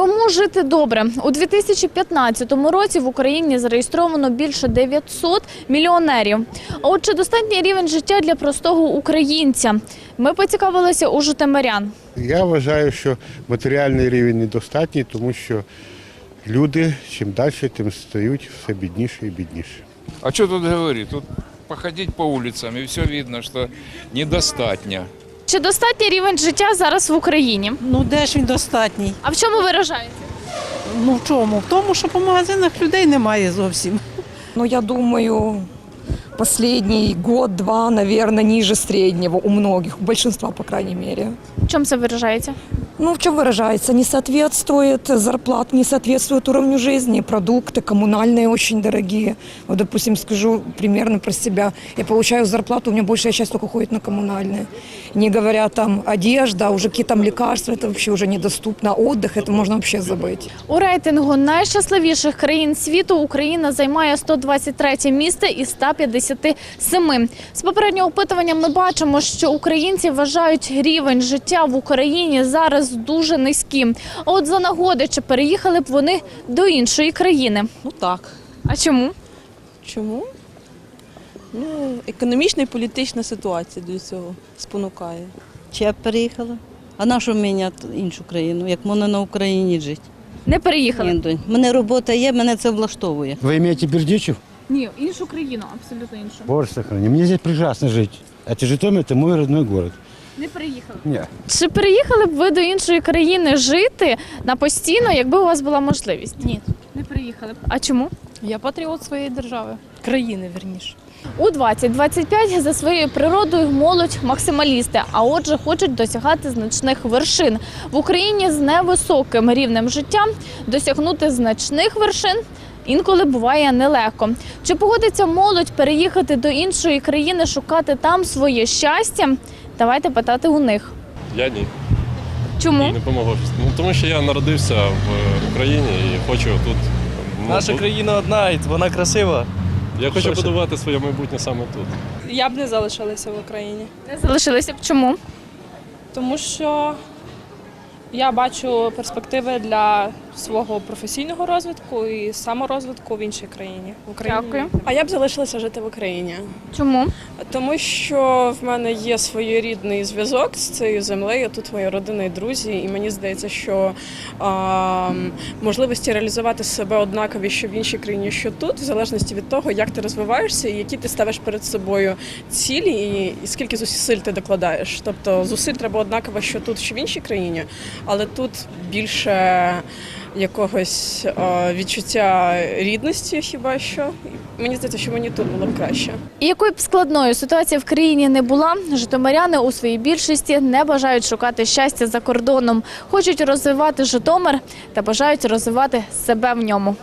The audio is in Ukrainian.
Кому жити добре? У 2015 році в Україні зареєстровано більше 900 мільйонерів. А от чи достатній рівень життя для простого українця? Ми поцікавилися у житомирян. Я вважаю, що матеріальний рівень недостатній, тому що люди чим далі, тим стають все бідніше і бідніше. А что тут говорить? Тут походить по улицам, и все видно, что недостатньо. Чи достатній рівень життя зараз в Україні? Ну де ж він достатній? А в чому виражається? Ну в чому? В тому, що по магазинах людей немає зовсім. Ну, я думаю, останній год-два, мабуть, ніже середнього у многих, у большинства, по крайній мере. В чому це виражається? Ну, в чем выражается? Не соответствует зарплат, не соответствует уровню жизни, продукты коммунальные очень дорогие. Вот, допустим, скажу примерно про себя. Я получаю зарплату, у меня большая часть только уходит на коммунальные. Не говоря там одежда, уже какие там лекарства, это вообще уже недоступно. Отдых, это можно вообще забыть. У рейтингу найщасливіших країн світу Україна займає 123 місце із 157. З попереднього опитування ми бачимо, що українці вважають рівень життя в Україні зараз дуже низьким. А от за нагоди, чи переїхали б вони до іншої країни? Ну так. А чому? Чому? Ну, економічна і політична ситуація для цього спонукає. Чи я б переїхала? А на що міняти іншу країну, як можна на Україні жити? Не переїхали? Ні, донь. У мене робота є, мене це влаштовує. Вы имеете Бердичев? Ні, іншу країну, абсолютно іншу. Боже сохрани. Мне здесь прекрасно жить. Это Житомир, это мой родной город. Не переїхали. Нет. Чи переїхали б ви до іншої країни жити на постійно, якби у вас була можливість? Ні, не переїхали б. А чому? Я патріот своєї держави, країни верніше. У 2025 за своєю природою молодь максималісти, а отже, хочуть досягати значних вершин в Україні з невисоким рівнем життя. Досягнути значних вершин інколи буває нелегко. Чи погодиться молодь переїхати до іншої країни, шукати там своє щастя? Давайте питати у них. Я ні. Чому? Ні, не погоджуюсь. Ну тому що я народився в Україні і хочу тут. ну, Наша бу- країна одна, і вона красива. Я хочу будувати своє майбутнє саме тут. Я б не залишилася в Україні, Не залишилися б чому? тому що я бачу перспективи для свого професійного розвитку і саморозвитку в іншій країні. В Україні. Дякую. А я б залишилася жити в Україні, Чому? тому що в мене є своєрідний зв'язок з цією землею. Тут моя родина і друзі, і мені здається, що а, можливості реалізувати себе однакові, що в іншій країні, що тут, в залежності від того, як ти розвиваєшся і які ти ставиш перед собою цілі, і, і скільки зусиль ти докладаєш. Тобто зусиль треба однаково, що тут, що в іншій країні, але тут більше якогось відчуття рідності, хіба що. Мені здається, що мені тут було б краще. І якою б складною ситуація в країні не була, житомиряни у своїй більшості не бажають шукати щастя за кордоном, хочуть розвивати Житомир та бажають розвивати себе в ньому.